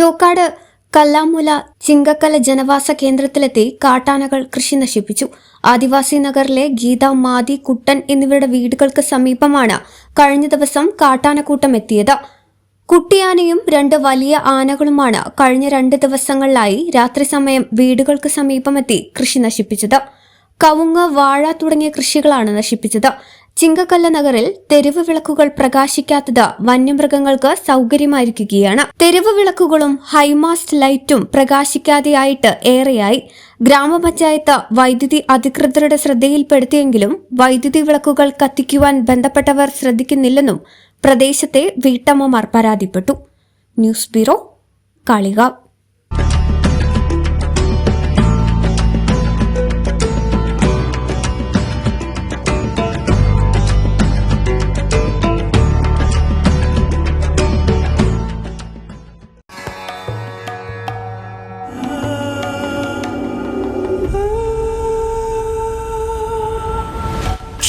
ചോക്കാട് കല്ലാമുല ചിങ്കക്കല ജനവാസ കേന്ദ്രത്തിലെത്തി കാട്ടാനകൾ കൃഷി നശിപ്പിച്ചു. ആദിവാസി നഗറിലെ ഗീത മാതി കുട്ടൻ എന്നിവരുടെ വീടുകൾക്ക് സമീപമാണ് കഴിഞ്ഞ ദിവസം കാട്ടാനക്കൂട്ടം എത്തിയത്. കുട്ടിയാനയും രണ്ട് വലിയ ആനകളുമാണ് കഴിഞ്ഞ രണ്ട് ദിവസങ്ങളിലായി രാത്രി സമയം വീടുകൾക്ക് സമീപമെത്തി കൃഷി നശിപ്പിച്ചത്. കവുങ്ങ് വാഴ തുടങ്ങിയ കൃഷികളാണ് നശിപ്പിച്ചത്. ചിങ്കക്കല്ല നഗറിൽ തെരുവ് വിളക്കുകൾ പ്രകാശിക്കാത്തത് വന്യമൃഗങ്ങൾക്ക് സൗകര്യമായിരിക്കുകയാണ്. തെരുവ് വിളക്കുകളും ഹൈമാസ്റ്റ് ലൈറ്റും പ്രകാശിക്കാതെയായിട്ട് ഏറെയായി. ഗ്രാമപഞ്ചായത്ത് വൈദ്യുതി അധികൃതരുടെ ശ്രദ്ധയിൽപ്പെടുത്തിയെങ്കിലും വൈദ്യുതി വിളക്കുകൾ കത്തിക്കുവാൻ ബന്ധപ്പെട്ടവർ ശ്രദ്ധിക്കുന്നില്ലെന്നും പ്രദേശത്തെ വീട്ടമ്മമാർ പരാതിപ്പെട്ടു. News bureau Kalikavu.